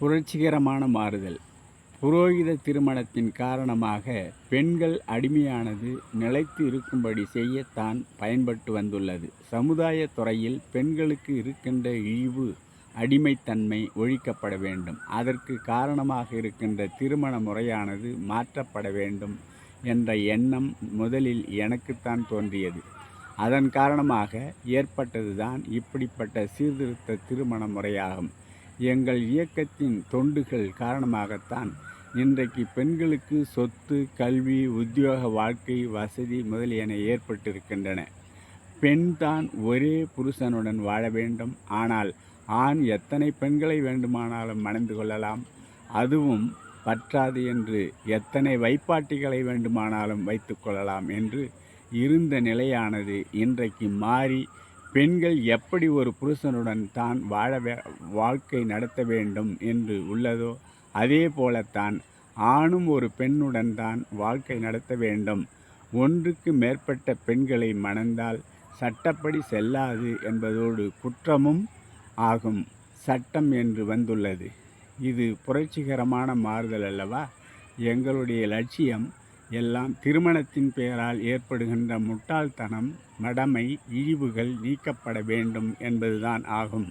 புரட்சிகரமான மாறுதல். புரோகித திருமணத்தின் காரணமாக பெண்கள் அடிமையானது நிலைத்து இருக்கும்படி செய்யத்தான் பயன்பட்டு வந்துள்ளது. சமுதாய துறையில் பெண்களுக்கு இருக்கின்ற இழிவு அடிமைத்தன்மை ஒழிக்கப்பட வேண்டும். அதற்கு காரணமாக இருக்கின்ற திருமண முறையானது மாற்றப்பட வேண்டும் என்ற எண்ணம் முதலில் எனக்குத்தான் தோன்றியது. அதன் காரணமாக ஏற்பட்டதுதான் இப்படிப்பட்ட சீர்திருத்த திருமண முறையாகும். எங்கள் இயக்கத்தின் தொண்டுகள் காரணமாகத்தான் இன்றைக்கு பெண்களுக்கு சொத்து கல்வி உத்தியோக வாழ்க்கை வசதி முதலியன ஏற்பட்டிருக்கின்றன. பெண் தான் ஒரே புருஷனுடன் வாழ வேண்டும். ஆனால் ஆண் எத்தனை பெண்களை வேண்டுமானாலும் மணந்து கொள்ளலாம். அதுவும் பற்றாது என்று எத்தனை வைப்பாட்டிகளை வேண்டுமானாலும் வைத்து கொள்ளலாம் என்று இருந்த நிலையானது இன்றைக்கு மாறி பெண்கள் எப்படி ஒரு புருஷனுடன் தான் வாழ வே- வாழ்க்கை நடத்த வேண்டும் என்று உள்ளதோ அதே போலத்தான் ஆணும் ஒரு பெண்ணுடன் தான் வாழ்க்கை நடத்த வேண்டும். ஒன்றுக்கு மேற்பட்ட பெண்களை மணந்தால் சட்டப்படி செல்லாது என்பதோடு குற்றமும் ஆகும். சட்டம் என்று வந்துள்ளது. இது புரட்சிகரமான மாறுதல் அல்லவா? எங்களுடைய லட்சியம் எல்லாம் திருமணத்தின் பெயரால் ஏற்படுகின்ற முட்டாள்தனம் மடமை இழிவுகள் நீக்கப்பட வேண்டும் என்பதுதான் ஆகும்.